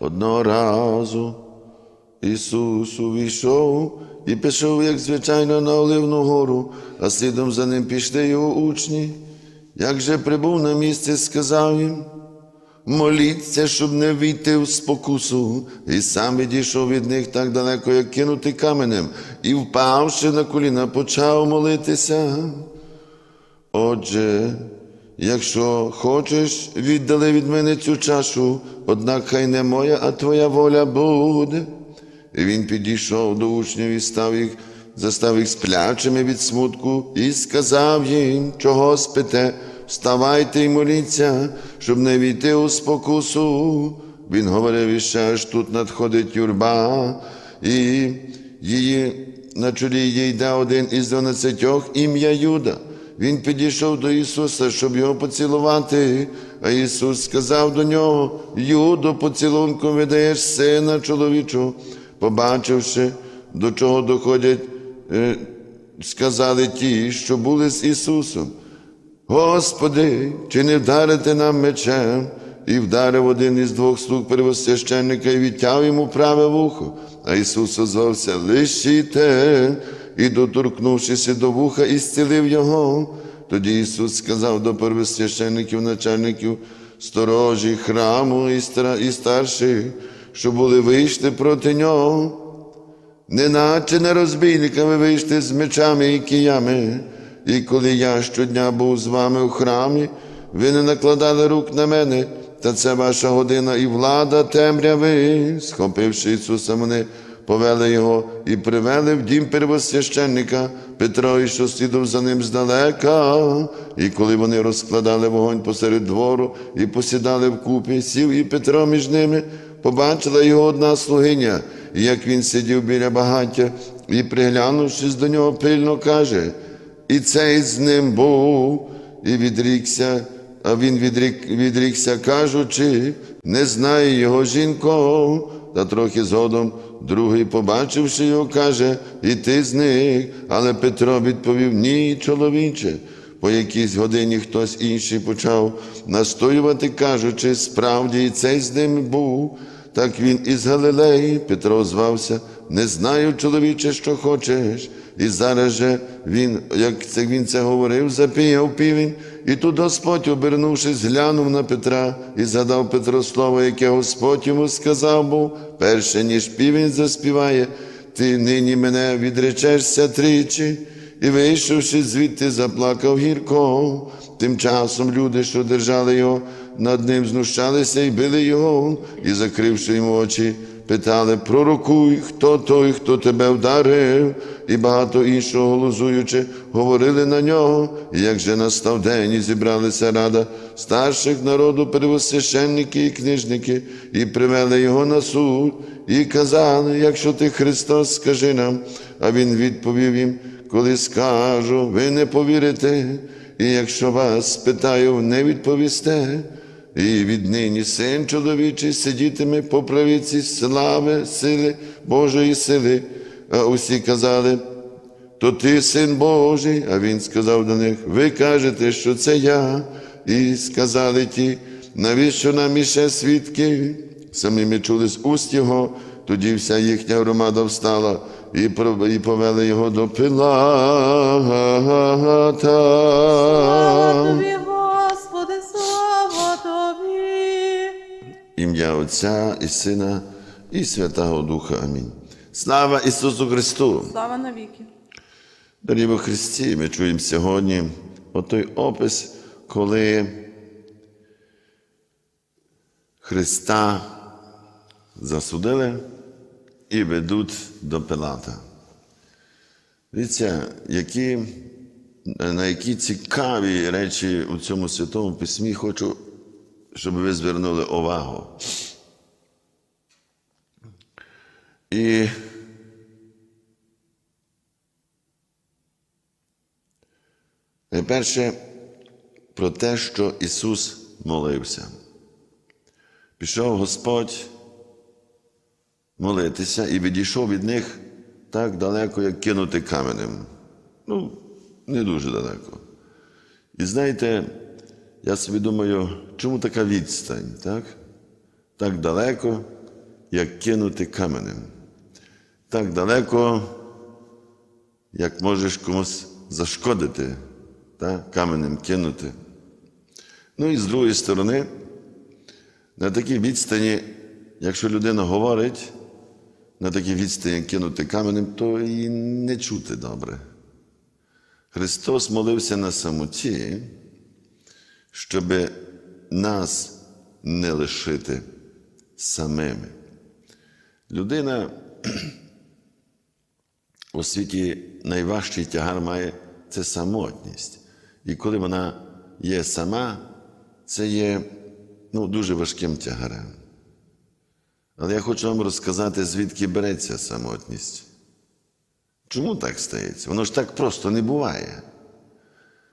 Одного разу Ісус увійшов і пішов, як звичайно, на Оливну гору, а слідом за ним пішли його учні. Як же прибув на місце, сказав їм, моліться, щоб не війти в спокусу, і сам відійшов від них так далеко, як кинути каменем, і, впавши на коліна, почав молитися. Отже, якщо хочеш, віддали від мене цю чашу, однак хай не моя, а твоя воля буде. І він підійшов до учнів і став їх, застав їх сплячими від смутку, і сказав їм, чого спите, вставайте і моліться, щоб не війти у спокусу. Він говорив іще, аж тут надходить юрба, і її на чолі її йде один із дванадцятьох ім'я Юда. Він підійшов до Ісуса, щоб його поцілувати, а Ісус сказав до нього: Юдо, поцілунком видаєш сина чоловічого. Побачивши, до чого доходять, е, сказали ті, що були з Ісусом. Господи, чи не вдарити нам мечем? І вдарив один із двох слуг первосвященника і відтяв йому праве вухо. А Ісус озвався, лишіте, і, доторкнувшися до вуха, і зцілив його. Тоді Ісус сказав до первосвященників, начальників сторожі храму і старших, що були вийшли проти нього неначе не розбійниками вийшли з мечами і киями. І коли я щодня був з вами у храмі, ви не накладали рук на мене, та це ваша година і влада темряви. Схопивши Ісуса, вони повели його і привели в дім первосвященника Петро, і що слідом за ним здалека. І коли вони розкладали вогонь посеред двору і посідали вкупі, сів і Петро між ними, побачила його одна слугиня, і як він сидів біля багаття, і, приглянувшись до нього, пильно каже, і цей з ним був, і відрікся, а він відрік, відрікся, кажучи, не знає його жінко. Та трохи згодом другий, побачивши його, каже, і ти з них. Але Петро відповів: Ні, чоловіче. По якійсь годині хтось інший почав настоювати, кажучи, справді і цей з ними був. Так він із Галилеї, Петро звався, не знаю, чоловіче, що хочеш. І зараз же він, як це він це говорив, запіяв півень, і тут Господь, обернувшись, глянув на Петра і згадав Петро слово, яке Господь йому сказав був, перше, ніж півень заспіває, ти нині мене відречешся тричі. І, вийшовши звідти, заплакав гірко. Тим часом люди, що держали його, над ним знущалися і били його, і, закривши йому очі, питали: Пророкуй, хто той, хто тебе вдарив, і багато іншого голосуючи, говорили на нього. І як же настав день, і зібралися рада старших народу, первосвященники і книжники, і привели його на суд, і казали, якщо ти Христос, скажи нам. А він відповів їм, коли скажу, ви не повірите, і якщо вас спитаю, не відповісте. І віднині син чоловічий сидітиме по правиці слави, сили, Божої сили. А усі казали, то ти син Божий, а він сказав до них: ви кажете, що це я. І сказали ті, навіщо нам іще свідки? Самі ми чули з уст його, тоді вся їхня громада встала і повели його до Пилата. Ім'я Отця і Сина і Святого Духа. Амінь. Слава Ісусу Христу! Слава навіки. Дорогі во Христі, ми чуємо сьогодні отой опис, коли Христа засудили і ведуть до Пилата. Дивіться, які, на які цікаві речі у цьому святому письмі хочу, щоб ви звернули увагу. І Найперше про те, що Ісус молився. Пішов Господь молитися і відійшов від них так далеко, як кинути каменем. Ну, не дуже далеко. І знаєте, я собі думаю, чому така відстань, так? Так далеко, як кинути каменем. Так далеко, як можеш комусь зашкодити, так? каменем кинути. Ну і з другої сторони, на такій відстані, якщо людина говорить, на такій відстані кинути каменем, то і не чути добре. Христос молився на самоті, щоб нас не лишити самими. Людина у світі найважчий тягар має це самотність. І коли вона є сама, це є ну, дуже важким тягарем. Але я хочу вам розказати, звідки береться самотність. Чому так стається? Воно ж так просто не буває.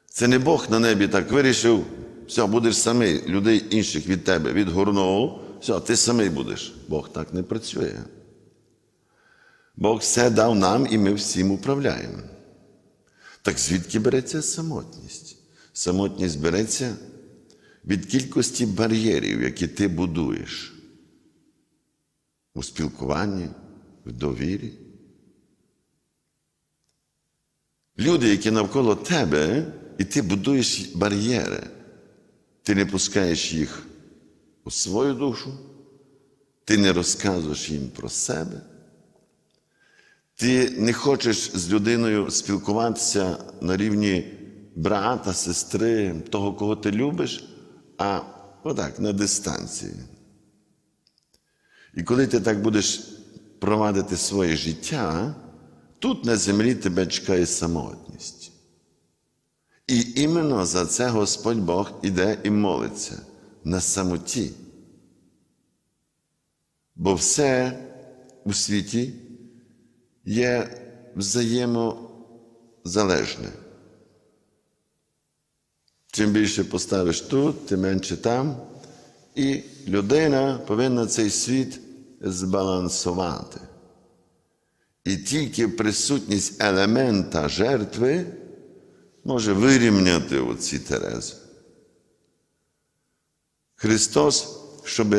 Це не Бог на небі так вирішив, все, будеш самий, людей інших від тебе відгорнув, все, ти самий будеш. Бог так не працює. Бог все дав нам і ми всім управляємо. Так звідки береться самотність? Самотність береться від кількості бар'єрів, які ти будуєш у спілкуванні, в довірі. Люди, які навколо тебе, і ти будуєш бар'єри, ти не пускаєш їх у свою душу, ти не розказуєш їм про себе. Ти не хочеш з людиною спілкуватися на рівні брата, сестри, того, кого ти любиш, а отак, на дистанції. І коли ти так будеш провадити своє життя, тут на землі тебе чекає самотність. І іменно за це Господь Бог іде і молиться на самоті. Бо все у світі є взаємозалежне. Чим більше поставиш тут, тим менше там. І людина повинна цей світ збалансувати. І тільки присутність елемента жертви може вирівняти оці терези. Христос, щоб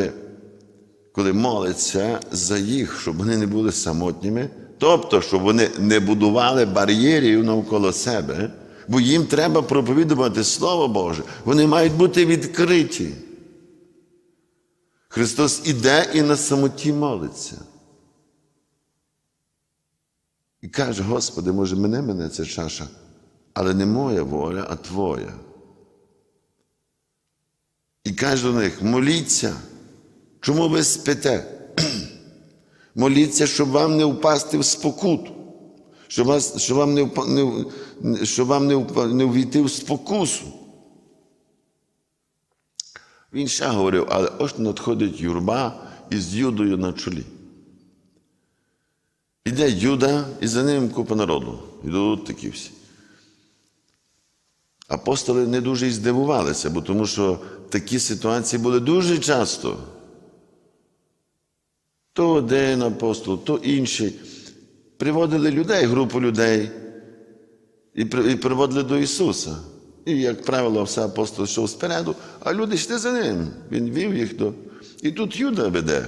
коли молиться за їх, щоб вони не були самотніми, тобто, щоб вони не будували бар'єрів навколо себе, бо їм треба проповідувати Слово Боже, вони мають бути відкриті. Христос іде і на самоті молиться. І каже, Господи, може, мене мене ця чаша, але не моя воля, а Твоя. І каже до них: моліться, чому ви спите? Моліться, щоб вам не впасти в спокуту, щоб, вас, щоб вам не, не, щоб вам не, не ввійти в спокусу. Він ще говорив, але ось надходить юрба із Юдою на чолі. Іде Юда, і за ним купа народу. Ідуть такі всі. Апостоли не дуже і здивувалися, бо тому що такі ситуації були дуже часто. То один апостол, то інший. Приводили людей, групу людей, і і приводили до Ісуса. І, як правило, все апостол йшов спереду, а люди йшли за ним. Він вів їх до. І тут Юда веде.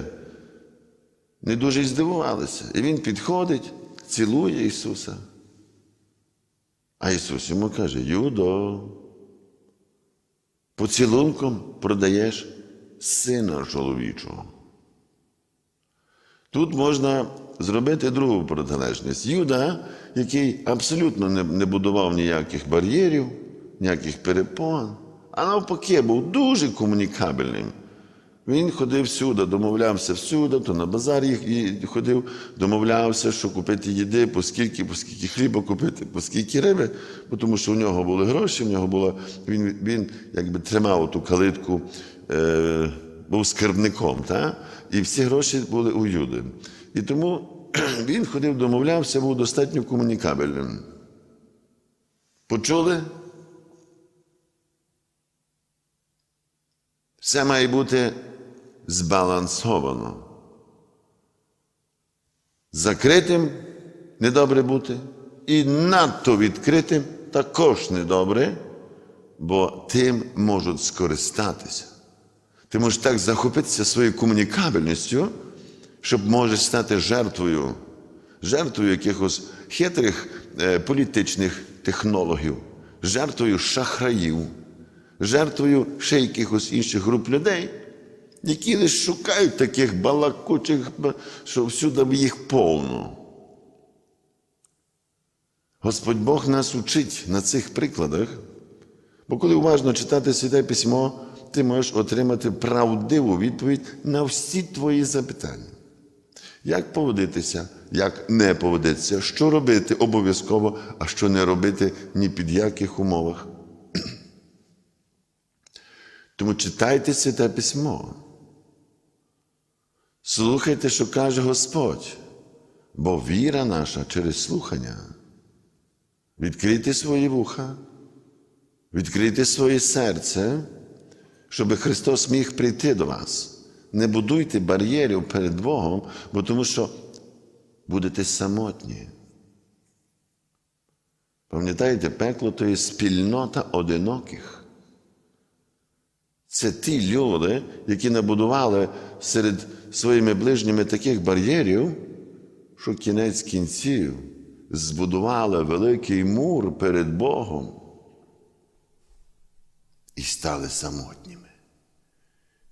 Не дуже й здивувалися. І він підходить, цілує Ісуса. А Ісус йому каже: Юдо, поцілунком продаєш сина чоловічого. Тут можна зробити другу протилежність. Юда, який абсолютно не, будував ніяких бар'єрів, ніяких перепон, а навпаки, був дуже комунікабельним. Він ходив всюди, домовлявся всюди, то на базар їх ходив, домовлявся, що купити їди, по скільки, по скільки хліба купити, по скільки риби, бо тому що у нього були гроші, в нього було, він, він якби тримав ту калитку, е, був скарбником, та? і всі гроші були у Юди. І тому він ходив, домовлявся, був достатньо комунікабельним. Почули? Все має бути збалансовано. Закритим недобре бути, і надто відкритим також недобре, бо тим можуть скористатися. Ти можеш так захопитися своєю комунікабельністю, щоб можеш стати жертвою, жертвою якихось хитрих е, політичних технологів, жертвою шахраїв, жертвою ще якихось інших груп людей, які лише шукають таких балакучих, що всюди їх повно. Господь Бог нас учить на цих прикладах, бо коли уважно читати Святе Письмо, ти можеш отримати правдиву відповідь на всі твої запитання. Як поводитися, як не поводитися, що робити обов'язково, а що не робити ні під яких умовах. Тому читайте Святе Письмо. Слухайте, що каже Господь, бо віра наша через слухання. Відкрийте свої вуха, відкрийте своє серце, щоб Христос міг прийти до вас. Не будуйте бар'єрів перед Богом, бо тому що будете самотні. Пам'ятаєте, пекло то є спільнота одиноких. Це ті люди, які набудували серед своїми ближніми таких бар'єрів, що кінець кінців збудували великий мур перед Богом і стали самотніми.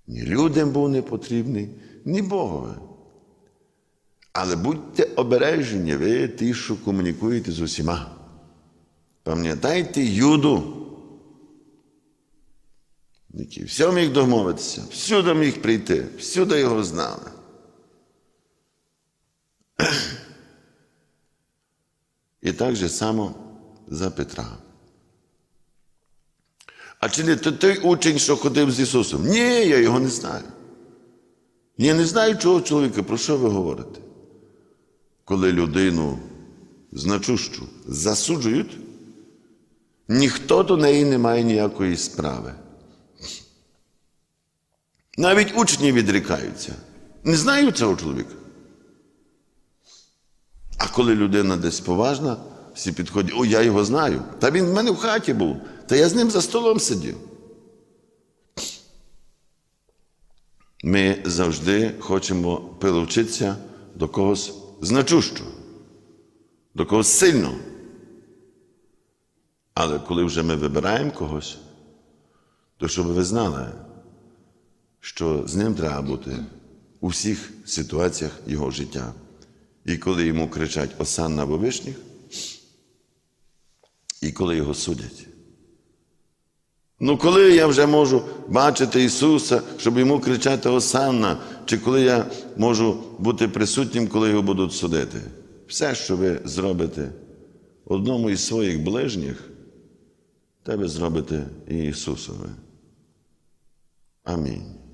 Ні людям був не потрібний, ні Богові. Але будьте обережені, ви ті, що комунікуєте з усіма. Пам'ятайте Юду, все міг домовитися, всюди міг прийти, всюди його знали. І так же само за Петра. А чи не той учень, що ходив з Ісусом? Ні, я його не знаю. Я не знаю чого чоловіка, про що ви говорите? Коли людину значущу засуджують, ніхто до неї не має ніякої справи. Навіть учні відрікаються. Не знаю цього чоловіка. А коли людина десь поважна, всі підходять, о, я його знаю. Та він в мене в хаті був, та я з ним за столом сидів. Ми завжди хочемо прилучитися до когось значущого, до когось сильного. Але коли вже ми вибираємо когось, то щоб ви знали, що з ним треба бути у всіх ситуаціях його життя. І коли йому кричать Осан на вишніх, і коли його судять. Ну, коли я вже можу бачити Ісуса, щоб йому кричати Осанна, чи коли я можу бути присутнім, коли його будуть судити? Все, що ви зробите одному із своїх ближніх, те ви зробите і Ісусове. Амінь.